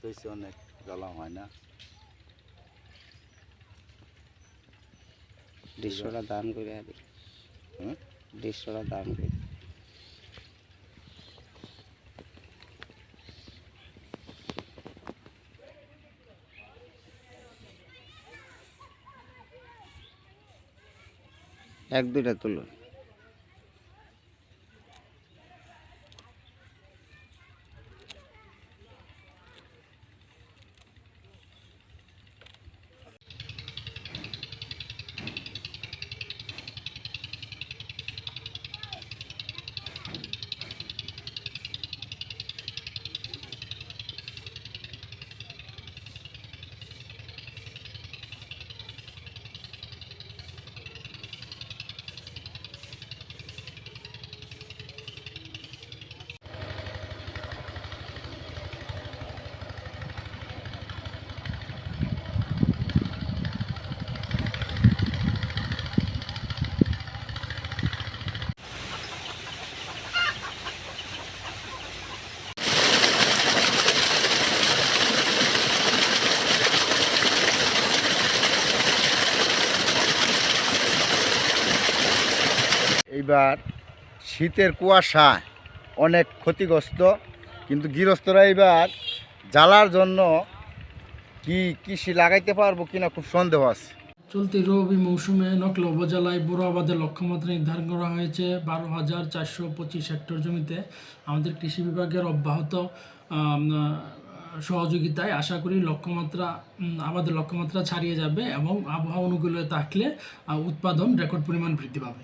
হয়েছে অনেক জ্বালা হয় না। দৃশ্যটা দান করে আদি হুম? দান করে। এক দুইটা তুলো। এইবার শীতের কুয়াশা অনেক ক্ষতিগ্রস্ত কিন্তু গৃহস্থরা এবার জ্বালার জন্য কি কৃষি লাগাইতে পারব কিনা খুব সন্দেহ আছে। চলতি রবি মৌসুমে নকলা উপজেলায় বোরো আবাদের লক্ষ্যমাত্রা নির্ধারণ করা হয়েছে বারো হাজার চারশো পঁচিশ হেক্টর জমিতে। আমাদের কৃষি বিভাগের অব্যাহত সহযোগিতায় আশা করি লক্ষ্যমাত্রা উম, আবাদের লক্ষ্যমাত্রা ছাড়িয়ে যাবে এবং আবহাওয়া অনুকূলে থাকলে উৎপাদন রেকর্ড পরিমাণ বৃদ্ধি পাবে।